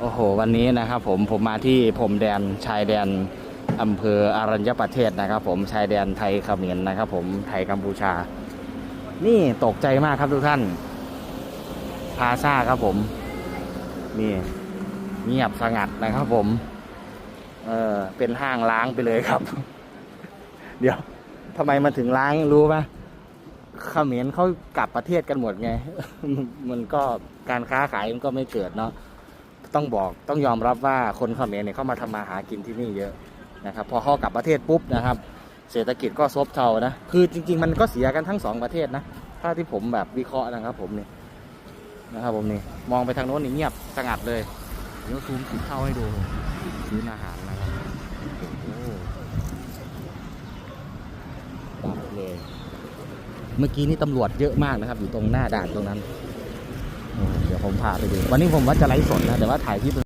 โอ้โห วันนี้นะครับผมผมมาที่พรมแดนชายแดนอำเภออารัญญประเทศนะครับ ผมชายแดนไทยเขมรนะครับ ผมไทยกัมพูชา นี่ตกใจมากครับทุกท่าน พาซ่าครับผมนี่เงียบสงัดนะครับ ผม เออเป็นห้างล้างไปเลยครับ เดี๋ยวทำไมมันถึงล้างรู้ปะเขมรเขากลับประเทศกันหมดไง มันก็การค้าขายมันก็ไม่เกิดเนาะ ต้องบอกต้องยอมรับว่าคนเขมรเนี่ยเข้ามาทำมาหากินที่นี่เยอะนะครับ พอเขากลับประเทศปุ๊บนะครับ เศรษฐกิจก็ซบเซานะคือจริง ๆ มันก็เสียกันทั้งสองประเทศนะถ้าที่ผมแบบวิเคราะห์นะครับ ผมเนี่ยนะครับ ผมนี่มองไปทางโน้นนี่เงียบสงัดเลยเดี๋ยวซูมสิเข้าให้ดูซื้ออาหารนะครับโอ้โหตับเลยเมื่อกี้นี่ตำรวจเยอะมากนะครับ อยู่ตรงหน้าด่านตรงนั้น เดี๋ยวผมพาไปดู วันนี้ผมว่าจะไลฟ์สดนะ แต่ว่าถ่ายคลิป